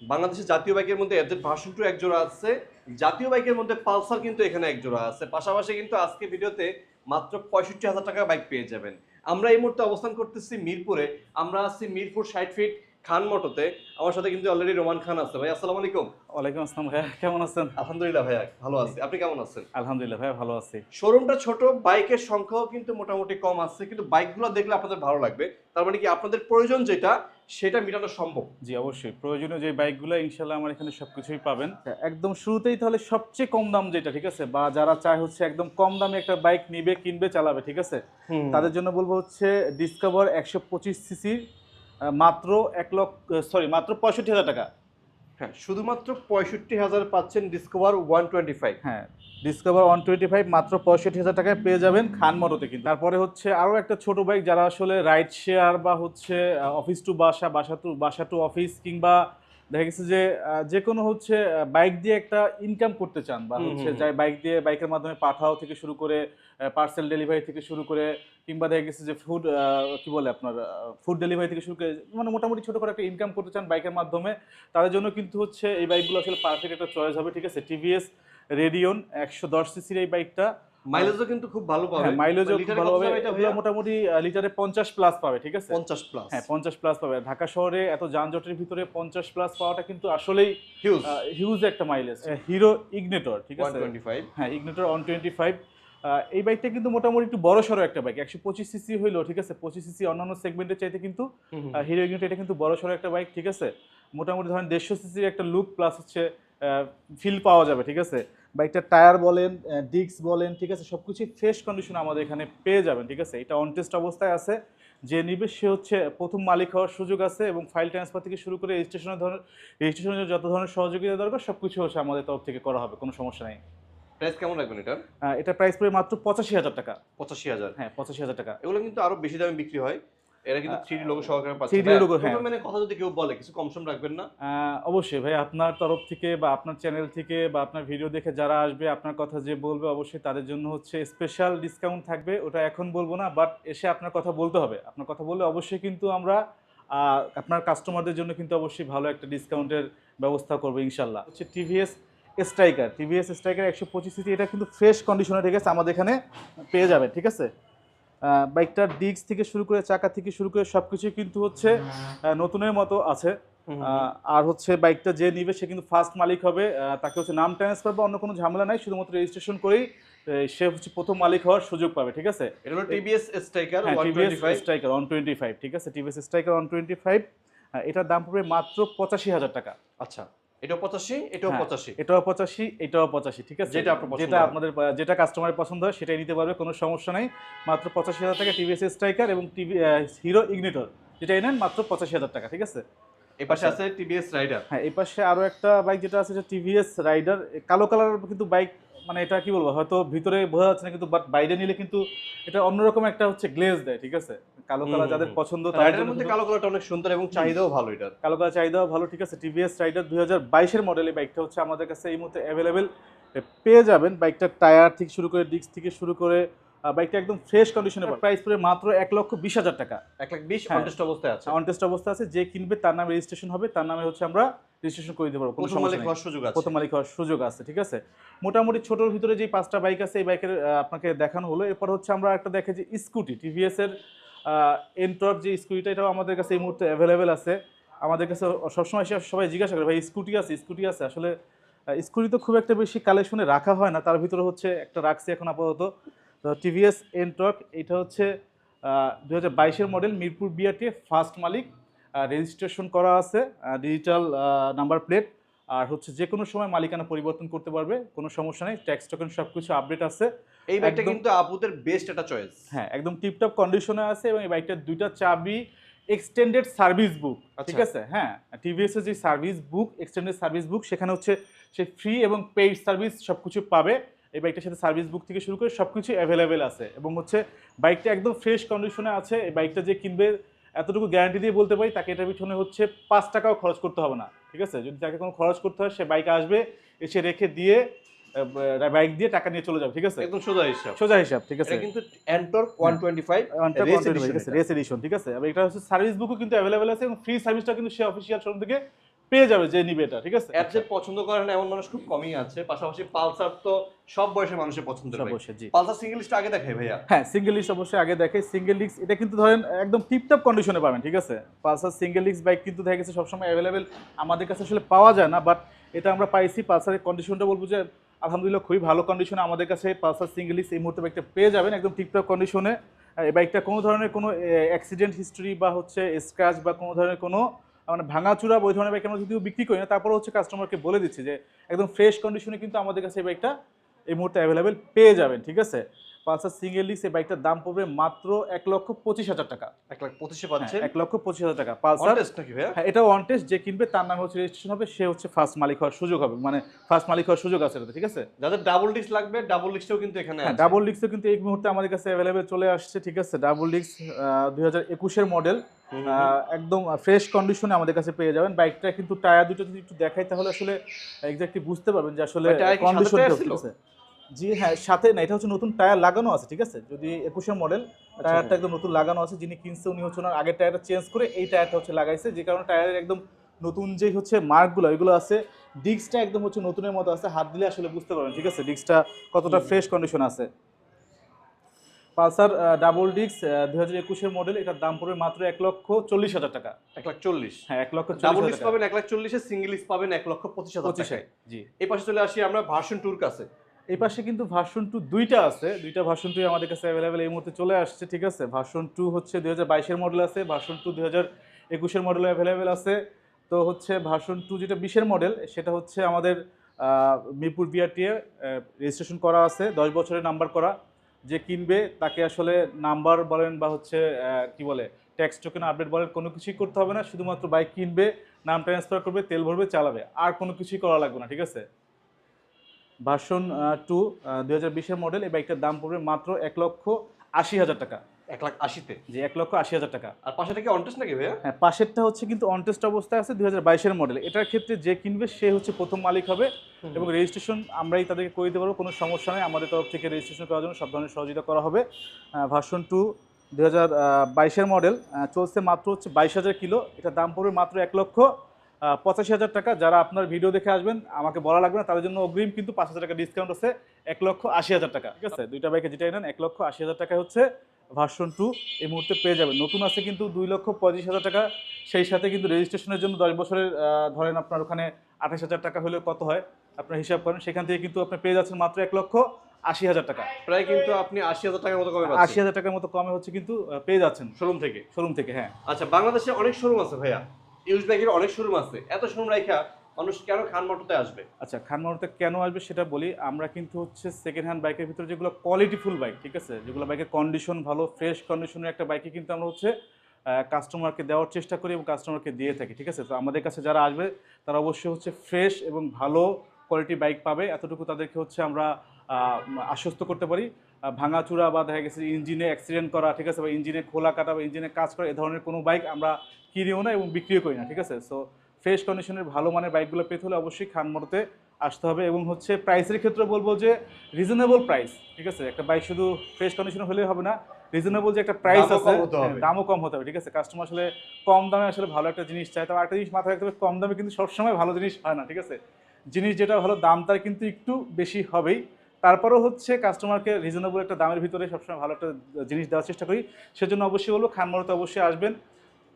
বাংলাদেশের জাতীয় বাইকের মধ্যে এফজেড ভাষণটু এক জোড়া আছে। জাতীয় বাইকের মধ্যে পালসার কিন্তু এখানে একজোড়া আছে। পাশাপাশি কিন্তু আজকে ভিডিওতে মাত্র পঁয়ষট্টি হাজার টাকা বাইক পেয়ে যাবেন। আমরা এই মুহূর্তে অবস্থান করতেছি মিরপুরে। আমরা আছি মিরপুর সাইড ফিট খান মটোতে আমার সাথে কিন্তু অলরেডি রোমান খান আছে। ভাই আসসালামু আলাইকুম। ওয়ালাইকুম আসসালাম ভাইয়া কেমন আছেন? আলহামদুলিল্লাহ ভাইয়া ভালো আছি। আপনি কেমন আছেন? আলহামদুলিল্লাহ ভাইয়া ভালো আছি। শোরুমটা ছোট বাইকের সংখ্যাও কিন্তু মোটামুটি কম আছে কিন্তু বাইকগুলো দেখলে আপনাদের ভালো লাগবে। তার মানে কি আপনাদের প্রয়োজন যেটা সেটা মেটানো সম্ভব। জি অবশ্যই। প্রয়োজনীয় যে বাইকগুলো ইনশাল্লাহ আমার এখানে সবকিছুই পাবেন। একদম শুরুতেই তাহলে সবচেয়ে কম দাম যেটা ঠিক আছে? বা যারা চায় হচ্ছে একদম কম দামে একটা বাইক নিবে কিনবে চালাবে ঠিক আছে? তাদের জন্য বলব হচ্ছে ডিসকভার একশো পঁচিশ সিসি মাত্র এক লক্ষ সরি মাত্র পঁয়ষট্টি হাজার টাকা। হ্যাঁ শুধুমাত্র পঁয়ষট্টি হাজার পাচ্ছেন ডিসকভার ওয়ান টোয়েন্টি ফাইভ হ্যাঁ ডিসকভার ওয়ান টোয়েন্টি ফাইভ মাত্র পঁয়ষট্টি হাজার টাকায় পেয়ে যাবেন খান মটোতে কিন্তু। তারপরে হচ্ছে আরও একটা ছোট বাইক যারা আসলে রাইড শেয়ার বা হচ্ছে অফিস টু বাসা বাসা টু বাসা টু অফিস কিংবা দেখা গেছে যে যে কোনো হচ্ছে বাইক দিয়ে একটা ইনকাম করতে চান বা হচ্ছে। যাই বাইক দিয়ে বাইকের মাধ্যমে পাঠাও থেকে শুরু করে পার্সেল ডেলিভারি থেকে শুরু করে কিংবা দেখা গেছে যে ফুড কি বলে আপনার ফুড ডেলিভারি থেকে শুরু করে মানে মোটামুটি ছোটো করে একটা ইনকাম করতে চান বাইকের মাধ্যমে তাদের জন্য কিন্তু হচ্ছে এই বাইকগুলো আসলে পারফেক্ট একটা চয়েস হবে ঠিক আছে টিভিএস রেডিয়ন একশো দশ সিসির এই বাইকটা মাইলেজও কিন্তু খুব ভালো পাবে। হ্যাঁ মাইলেজও লিটারে ভালো এগুলো মোটামুটি লিটারে পঞ্চাশ প্লাস পাবে ঠিক আছে? পঞ্চাশ প্লাস হ্যাঁ পঞ্চাশ প্লাস পাবে। ঢাকা শহরে এত যানজটের ভিতরে পঞ্চাশ প্লাস পাওয়াটা কিন্তু আসলেই হিউজ হিউজ একটা মাইলেজ হিরো ইগনেটর ঠিক আছে? টোয়েন্টি ফাইভ হ্যাঁ ইগনেটর অন টোয়েন্টি ফাইভ এই বাইকটা কিন্তু মোটামুটি একটু বড় সড়ো একটা বাইক একশো পঁচিশ সিসি হইলেও ঠিক আছে? পঁচিশ সিসি অন্যান্য সেগমেন্টের চাইতে কিন্তু হিরো ইগনিট এটা কিন্তু বড় সড়ো একটা বাইক ঠিক আছে? মোটামুটি ধরেন দেড়শো সিসির একটা লুক প্লাস হচ্ছে ফিল পাওয়া যাবে ঠিক আছে? বাইকটার টায়ার বলেন ডিস্ক বলেন ঠিক আছে সব কিছুই ফ্রেশ কন্ডিশনে আমাদের এখানে পেয়ে যাবেন ঠিক আছে? এটা অনটেস্ট অবস্থায় আছে। যে নিবে সে হচ্ছে প্রথম মালিক হওয়ার সুযোগ আছে এবং ফাইল ট্রান্সফার থেকে শুরু করে রেজিস্ট্রেশনের ধরনের রেজিস্ট্রেশনের যত ধরনের সহযোগিতা দরকার সব কিছু হচ্ছে আমাদের তরফ থেকে করা হবে কোনো সমস্যা নেই। প্রাইস কেমন রাখবেন এটা এটা প্রাইস পড়ে মাত্র পঁচাশি হাজার টাকা। পঁচাশি হাজার? হ্যাঁ পঁচাশি হাজার টাকা। এগুলো কিন্তু আরও বেশি দামে বিক্রি হয়। এরা কিন্তু থ্রি লোগো সহকারে পাচ্ছে। 3D logo, হ্যাঁ। মানে কথা যদি কেউ বলে কিছু কম সম রাখবেন না? অবশ্যই ভাই আপনার তরফ থেকে বা আপনার চ্যানেল থেকে বা আপনার ভিডিও দেখে যারা আসবে আপনার কথা যে বলবে অবশ্যই তাদের জন্য হচ্ছে স্পেশাল ডিসকাউন্ট থাকবে। ওটা এখন বলব না বাট এসে আপনার কথা বলতে হবে। আপনার কথা বললে অবশ্যই কিন্তু আমরা আপনার কাস্টমারদের জন্য কিন্তু অবশ্যই ভালো একটা ডিসকাউন্টের ব্যবস্থা করব ইনশাল্লাহ। হচ্ছে টিভিএস স্ট্রাইকার টিভিএস স্ট্রাইকার একশো পঁচিশ এটা কিন্তু ফ্রেশ কন্ডিশনে ঠিক আছে? আমাদের এখানে পেয়ে যাবে ঠিক আছে? বাইকটার ডিস্ক থেকে শুরু করে চাকা থেকে শুরু করে সব কিছুই কিন্তু হচ্ছে নতুনের মতো আছে। আর হচ্ছে বাইকটা যে নিবে সে কিন্তু ফার্স্ট মালিক হবে। তাকে হচ্ছে নাম ট্রান্সফার বা অন্য কোনো ঝামেলা নাই শুধুমাত্র রেজিস্ট্রেশন করেই সে হচ্ছে প্রথম মালিক হওয়ার সুযোগ পাবে ঠিক আছে? এটা হলো TVS Stryker one TVS Stryker one twenty five ঠিক আছে? TVS Stryker one twenty five এটার দাম পড়বে মাত্র পঁচাশি হাজার টাকা। আচ্ছা। এটাও পঁচাশি এটাও হ্যাঁ, পঁচাশি। এটাও পঁচাশি এটাও পঁচাশি ঠিক আছে? যেটা আপনার পছন্দ যেটা হয়। আপনাদের যেটা কাস্টমারের পছন্দ হয় সেটাই নিতে পারবে কোনো সমস্যা নাই। মাত্র পঁচাশি হাজার টাকা টিভিএস স্ট্রাইকার এবং টিভি হিরো ইগনিটর যেটা নেন মাত্র পঁচাশি হাজার টাকা ঠিক আছে? এই পাশে আছে টিভিএস রাইডার হ্যাঁ এই পাশে আরও একটা বাইক যেটা আছে সেটা টিভিএস রাইডার কালো কালার কিন্তু বাইক মানে এটা কি বলব? হয়তো ভিতরে বোঝা যাচ্ছে না কিন্তু বাট বাইরে নিলে কিন্তু এটা অন্যরকম একটা হচ্ছে গ্লেজ দেয় ঠিক আছে? কালো কালার যাদের। পছন্দ তাদের মধ্যে কালো কালারটা অনেক সুন্দর এবং চাহিদাও ভালো এটা কালো কালার চাহিদাও ভালো ঠিক আছে? টিভিএস রাইডার দুই হাজার বাইশের মডেল এই বাইকটা হচ্ছে আমাদের কাছে এই মুহূর্তে অ্যাভেলেবেল পেয়ে যাবেন। বাইকটার টায়ার থেকে শুরু করে ডিস্ক থেকে শুরু করে বাইকটা একদম ফ্রেশ কন্ডিশনে প্রাইস পড়ে মাত্র এক লক্ষ বিশ হাজার টাকা। এক লাখ বিশ হ্যাঁ। কন্টেস্ট অবস্থায় আছে। অনটেস্ট অবস্থা আছে। যে কিনবে তার নামে রেজিস্ট্রেশন হবে তার নামে হচ্ছে আমরা রেজিস্ট্রেশন করে দিতে পারব কোনো মালিক হওয়ার সুযোগ আছে। প্রথম মালিক হওয়ার সুযোগ আছে ঠিক আছে? মোটামুটি ছোটোর ভিতরে যে পাঁচটা বাইক আছে এই বাইকের আপনাকে দেখানো হলো। এরপর হচ্ছে আমরা একটা দেখে যে স্কুটি টিভিএস এর এনটর্ক যে স্কুটিটা এটাও আমাদের কাছে এই মুহূর্তে অ্যাভেলেবেল আছে। আমাদের কাছে সবসময় সবাই জিজ্ঞাসা করে ভাই স্কুটি আছে? স্কুটি আছে? আসলে স্কুটি তো খুব একটা বেশি কালেকশনে রাখা হয় না। তার ভিতরে হচ্ছে একটা রাখছি এখন আপাতত। তো টিভিএস এনটর্ক এটা হচ্ছে দু হাজার মডেল মিরপুর বিআরটি ফার্স্ট মালিক। রেজিস্ট্রেশন করা আছে ডিজিটাল নাম্বার প্লেট আর হচ্ছে যে কোনো সময় মালিকানা পরিবর্তন করতে পারবে কোনো সমস্যা নেই ট্যাক্স টোকেন সব কিছু আপডেট আছে। এই বাইকটা কিন্তু আপুদের বেস্ট একটা চয়েস হ্যাঁ একদম টিপটপ কন্ডিশনে আছে এবং এই বাইকটার দুইটা চাবি এক্সটেন্ডেড সার্ভিস বুক ঠিক। আছে? হ্যাঁ টিভিএস এর যে service book extended service book সেখানে হচ্ছে সে ফ্রি এবং পেইড সার্ভিস সব কিছু পাবে। এই বাইকটার সাথে সার্ভিস বুক থেকে শুরু করে সব কিছু অ্যাভেলেবেল আছে। এবং হচ্ছে বাইকটা একদম ফ্রেশ কন্ডিশনে আছে। এই বাইকটা যে কিনবে এতটুকু গ্যারান্টি দিয়ে বলতে পারি তাকে এটার পিছনে হচ্ছে পাঁচ টাকাও খরচ করতে হবে না ঠিক আছে? যদি তাকে কোনো খরচ করতে হয় সে বাইক আসবে এসে রেখে দিয়ে বাইক দিয়ে টাকা নিয়ে চলে যাবে ঠিক আছে? একদম সোজা হিসাব। সোজা হিসাব ঠিক আছে? কিন্তু Ntorq one twenty five Race edition এটা। রেস এডিশন ঠিক আছে? এটা হচ্ছে সার্ভিস বুকও কিন্তু অ্যাভেলেবেল আছে এবং ফ্রি সার্ভিসটা কিন্তু সে অফিসিয়াল শোরুম থেকে পেয়ে যাবে যে নিবে এটা ঠিক আছে? অ্যাপজেট পছন্দ করে না এমন মানুষ খুব কমই আছে। পাশাপাশি পালসার তো সব বয়সের মানুষের পছন্দ সব বাইক জি। পালসার সিঙ্গেল লিস্ট আগে দেখাই ভাইয়া। হ্যাঁ সিঙ্গেল লিস্ট অবশ্যই আগে দেখে সিঙ্গেল লিক্স এটা কিন্তু ধরেন একদম টিপটপ কন্ডিশনে পাবেন ঠিক আছে? পালসার সিঙ্গেল লিক্স বাইক কিন্তু দেখা গেছে সবসময় অ্যাভেলেবেল আমাদের কাছে আসলে পাওয়া যায় না বাট এটা আমরা পাইছি পালসারের কন্ডিশনটা বলব যে আলহামদুলিল্লাহ খুবই ভালো কন্ডিশনে আমাদের কাছে পালসার সিঙ্গেল লিক্স এই মুহূর্তে বাইকটা পেয়ে যাবেন একদম টিপটপ কন্ডিশনে এই বাইকটা কোনো ধরনের কোনো অ্যাক্সিডেন্ট হিস্ট্রি বা হচ্ছে স্ক্র্যাচ বা কোনো ধরনের কোনো মানে ভাঙাচুরা ওই ধরনের বাইক আমরা যদিও বিক্রি করি না তারপরে হচ্ছে কাস্টমারকে বলে দিচ্ছি যে, একদম ফ্রেশ কন্ডিশনে কিন্তু আমাদের কাছে এই বাইকটা এই মুহূর্তে অ্যাভেলেবেল পেয়ে যাবেন, ঠিক আছে? পালসার সিঙ্গেল লিক্স এই বাইকটার দাম পড়বে মাত্র এক লক্ষ পঁচিশ হাজার টাকা। এক লাখ পঁচিশে হ্যাঁ, পাচ্ছেন এক লক্ষ পঁচিশ হাজার টাকা। পালসার নাকি ভাইয়া? হ্যাঁ এটা ওয়ান টেস্ট যে কিনবে তার নামে হচ্ছে রেজিস্ট্রেশন হবে সে হচ্ছে ফার্স্ট মালিক হওয়ার সুযোগ হবে। মানে ফার্স্ট মালিক হওয়ার সুযোগ আছে ঠিক আছে? যাদের ডাবল ডিস্ক লাগবে ডাবল ডিস্কটাও কিন্তু এখানে হ্যাঁ ডাবল ডিস্কও কিন্তু এই মুহূর্তে আমাদের কাছে অ্যাভেলেবেল চলে আসছে ঠিক আছে? ডাবল ডিস্ক দুই হাজার একুশের মডেল একদম ফ্রেশ কন্ডিশনে আমাদের কাছে পেয়ে যাবেন। বাইকটা কিন্তু টায়ার দুটো যদি একটু দেখাই তাহলে আসলে এক্স্যাক্টলি বুঝতে পারবেন যে আসলে কন্ডিশন? জি হ্যাঁ সাথে না এটা হচ্ছে নতুন টায়ার লাগানো আছে ঠিক আছে? যদি একুশের মডেল টায়ারটা একদম নতুন লাগানো আছে যিনি কিনছে উনি হচ্ছে ওনার আগের টায়ারটা চেঞ্জ করে এই টায়ারটা হচ্ছে লাগাইছে যে কারণে টায়ারের একদম নতুন যে হচ্ছে মার্কগুলো এগুলো আছে ডিস্কটা একদম হচ্ছে নতুনের মতো আছে হাত দিলে আসলে বুঝতে পারবেন ঠিক আছে? ডিস্কটা কতটা ফ্রেশ কন্ডিশন আছে। পালসার ডাবল ডিস্ক দুই হাজার একুশের মডেল এটার দাম পড়বে মাত্র এক লক্ষ চল্লিশ হাজার টাকা। এক লাখ চল্লিশ। হ্যাঁ এক লক্ষ ডাবল ডিস্ক পাবেন এক লাখ চল্লিশে সিঙ্গেল ডিস্ক পাবেন এক লক্ষ পঁচিশ হাজার পঁচিশে জি। এই পাশে চলে আসি আমরা ভার্সন টুর কাছে। এই পাশে কিন্তু ভার্সন টু দুইটা আছে। দুইটা ভার্সন টু আমাদের কাছে অ্যাভেলেবেল এই মুহূর্তে চলে আসছে, ঠিক আছে? ভার্সন টু হচ্ছে দুই হাজার বাইশের মডেল আছে ভার্সন টু দুই হাজার একুশের মডেল অ্যাভেলেবেল আছে। তো হচ্ছে ভার্সন টু যেটা বিশের মডেল সেটা হচ্ছে আমাদের মিরপুর বিআরটিএ রেজিস্ট্রেশন করা আছে, দশ বছরের নাম্বার করা। যে কিনবে তাকে আসলে নাম্বার বলেন বা হচ্ছে কি বলে ট্যাক্স টোকেন আপডেট বলেন, কোনো কিছুই করতে হবে না। শুধুমাত্র বাইক কিনবে, নাম ট্রান্সফার করবে, তেল ভরবে, চালাবে। আর কোনো কিছুই করা লাগবে না, ঠিক আছে? ভার্সন টু দুই হাজার বিশের মডেল এই বাইকটার দাম পড়বে মাত্র এক লক্ষ আশি হাজার টাকা। এক লাখ আশিতে? যে এক লক্ষ আশি হাজার টাকা। আর পাশেটা কি অনটেস্ট নাকি ভাইয়া? হ্যাঁ পাশেরটা হচ্ছে কিন্তু অনটেস্ট অবস্থায় আছে দুই হাজার বাইশের মডেল এটার ক্ষেত্রে যে কিনবে সে হচ্ছে প্রথম মালিক হবে এবং রেজিস্ট্রেশন আমরাই তাদেরকে করে দিতে পারব কোনো সমস্যা নেই। আমাদের তরফ থেকে রেজিস্ট্রেশন করার জন্য সব ধরনের সহযোগিতা করা হবে। ভার্সন টু দু হাজার বাইশের মডেল চলছে মাত্র হচ্ছে বাইশ হাজার কিলো। এটার দাম পড়বে মাত্র এক লক্ষ পঁচাশি হাজার টাকা যারা আপনার ভিডিও দেখে আসবেন আমাকে বলা লাগবে না তাদের জন্য অগ্রিম কিন্তু পাঁচ হাজার টাকা ডিসকাউন্ট আছে এক লক্ষ আশি হাজার টাকা ঠিক আছে? দুইটা বাইকে যেটাই নেন এক লক্ষ আশি হাজার টাকা হচ্ছে ভার্সন টু এই মুহূর্তে পেয়ে যাবেন। নতুন আছে কিন্তু দুই লক্ষ পঁচিশ হাজার টাকা সেই সাথে কিন্তু রেজিস্ট্রেশনের জন্য দশ বছরের ধরেন আপনার ওখানে আঠাশ হাজার টাকা হলে কত হয় আপনার হিসাব করেন সেখান থেকে কিন্তু আপনি পেয়ে যাচ্ছেন মাত্র এক লক্ষ আশি হাজার টাকা। প্রায় কিন্তু আপনি আশি হাজার টাকার মতো কমে আশি হাজার টাকার মতো কমে হচ্ছে কিন্তু পেয়ে যাচ্ছেন। শোরুম থেকে? শোরুম থেকে হ্যাঁ। আচ্ছা বাংলাদেশে অনেক শোরুম আছে ভাইয়া। ইউজ ব্যাগের অনেক শোরুম আছে। এত শোরুম রাখা মানুষ কেন খান মোটরতে আসবে? আচ্ছা খানমারুতে কেন আসবে সেটা বলি, আমরা কিন্তু হচ্ছে সেকেন্ড হ্যান্ড বাইকের ভিতরে যেগুলো কোয়ালিটিফুল বাইক ঠিক আছে? যেগুলো বাইকের কন্ডিশন ভালো ফ্রেশ কন্ডিশনের একটা বাইকে কিন্তু আমরা হচ্ছে কাস্টমারকে দেওয়ার চেষ্টা করি এবং কাস্টমারকে দিয়ে থাকি, ঠিক আছে? তো আমাদের কাছে যারা আসবে, তারা অবশ্যই হচ্ছে ফ্রেশ এবং ভালো কোয়ালিটি বাইক পাবে। এতটুকু তাদেরকে হচ্ছে আমরা আশ্বস্ত করতে পারি। ভাঙাচুরা বা দেখা গেছে ইঞ্জিনে অ্যাক্সিডেন্ট করা ঠিক আছে বা ইঞ্জিনে খোলা কাটা বা ইঞ্জিনে কাজ করা এ ধরনের কোনো বাইক আমরা কিনিও না এবং বিক্রিও করি না ঠিক আছে? সো ফ্রেশ কন্ডিশনের ভালো মানের বাইকগুলো পেতে হলে অবশ্যই খানমোড়তে আসতে হবে এবং হচ্ছে প্রাইসের ক্ষেত্রে বলব যে রিজনেবল প্রাইস ঠিক আছে? একটা বাইক শুধু ফ্রেশ কন্ডিশন হলেই হবে না রিজনেবল যে একটা প্রাইস আছে দামও কম হতে হবে ঠিক আছে? কাস্টমার আসলে কম দামে আসলে ভালো একটা জিনিস চায় তবে একটা জিনিস মাথায় রাখতে হবে কম দামে কিন্তু সবসময় ভালো জিনিস হয় না ঠিক আছে? জিনিস যেটা ভালো দাম তার কিন্তু একটু বেশি হবেই। তারপরেও হচ্ছে কাস্টমারকে রিজনেবল একটা দামের ভিতরে সবসময় ভালো একটা জিনিস দেওয়ার চেষ্টা করি। সেজন্য অবশ্যই বলব খানমারতে অবশ্যই আসবেন।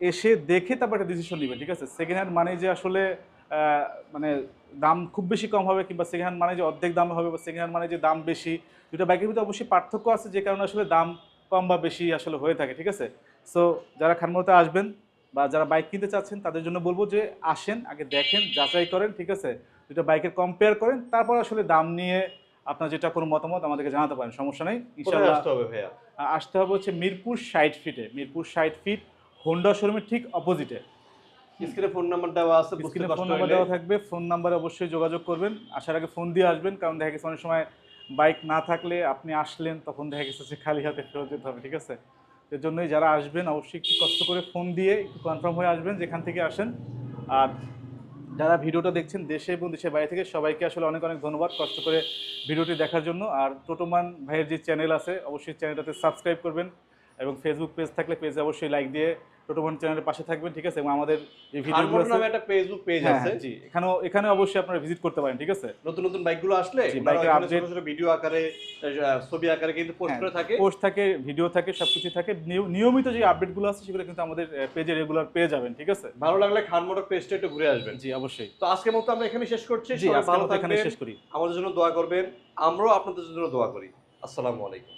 এসে দেখে তারপর একটা ডিসিশন নেবেন, ঠিক আছে? সেকেন্ড হ্যান্ড মানে যে আসলে মানে দাম খুব বেশি কম হবে কিংবা সেকেন্ড হ্যান্ড মানে যে অর্ধেক দাম হবে বা সেকেন্ড হ্যান্ড মানে যে দাম বেশি দুটো বাইকের ভিতরে অবশ্যই পার্থক্য আছে যে কারণে আসলে দাম কম বা বেশি আসলে হয়ে থাকে, ঠিক আছে? সো যারা খানমোড়তে আসবেন বা যারা বাইক কিনতে চাচ্ছেন, তাদের জন্য বলব যে আসেন, আগে দেখেন, যাচাই করেন, ঠিক আছে? দুটো বাইকের কম্পেয়ার করেন, তারপর আসলে দাম নিয়ে আপনার যেটা কোনো মতামত আমাদেরকে জানাতে পারেন সমস্যা নেই। ইনশাআল্লাহ আসতে হবে ভাইয়া? আসতে হবে হচ্ছে মিরপুর ষাট ফিটে মিরপুর ষাট ফিট হোন্ডা শোরুমের ঠিক অপোজিটে স্ক্রিনে ফোন নাম্বার দেওয়া আছে স্ক্রিনে ফোন নাম্বার দেওয়া থাকবে। ফোন নাম্বারে অবশ্যই যোগাযোগ করবেন। আসার আগে ফোন দিয়ে আসবেন কারণ দেখা গেছে অনেক সময় বাইক না থাকলে আপনি আসলেন তখন দেখা গেছে যে খালি হাতে ফেরত যেতে হবে ঠিক আছে? এর জন্যই যারা আসবেন অবশ্যই একটু কষ্ট করে ফোন দিয়ে একটু কনফার্ম হয়ে আসবেন যেখান থেকে আসেন। আর যারা ভিডিওটা দেখছেন দেশে এবং দেশের বাইরে থেকে, সবাইকে আসলে অনেক অনেক ধন্যবাদ কষ্ট করে ভিডিওটি দেখার জন্য। আর টোটোমান ভাইয়ের যে চ্যানেল আছে, অবশ্যই চ্যানেলটাতে সাবস্ক্রাইব করবেন এবং ফেসবুক পেজ থাকলে পেজে অবশ্যই লাইক দিয়ে টোটোমন চ্যানেলের পাশে থাকবেন ঠিক আছে? এবং আমাদের এই ভিডিওগুলো নামে একটা ফেসবুক পেজ হ্যাঁ আছে। জি। এখানেও এখানে অবশ্যই আপনারা ভিজিট করতে পারেন ঠিক আছে? নতুন নতুন বাইকগুলো আসলে বাইকের update- ছোট ভিডিও আকারে ছবি আকারে কিন্তু পোস্ট হ্যাঁ, করে থাকে। পোস্ট থাকে ভিডিও থাকে সবকিছু থাকে। নিয়মিত যে আপডেটগুলো আছে সেগুলো কিন্তু আমাদের পেজে রেগুলার পেয়ে যাবেন ঠিক আছে? ভালো লাগলে খান মোটর পেজটা একটু ঘুরে আসবেন। জি অবশ্যই। তো আজকের মতো আমরা এখানে শেষ করছি। ভালো এখানে শেষ করি। আমাদের জন্য দোয়া করবেন। আমরাও আপনাদের জন্য দোয়া করি। আসসালামু আলাইকুম।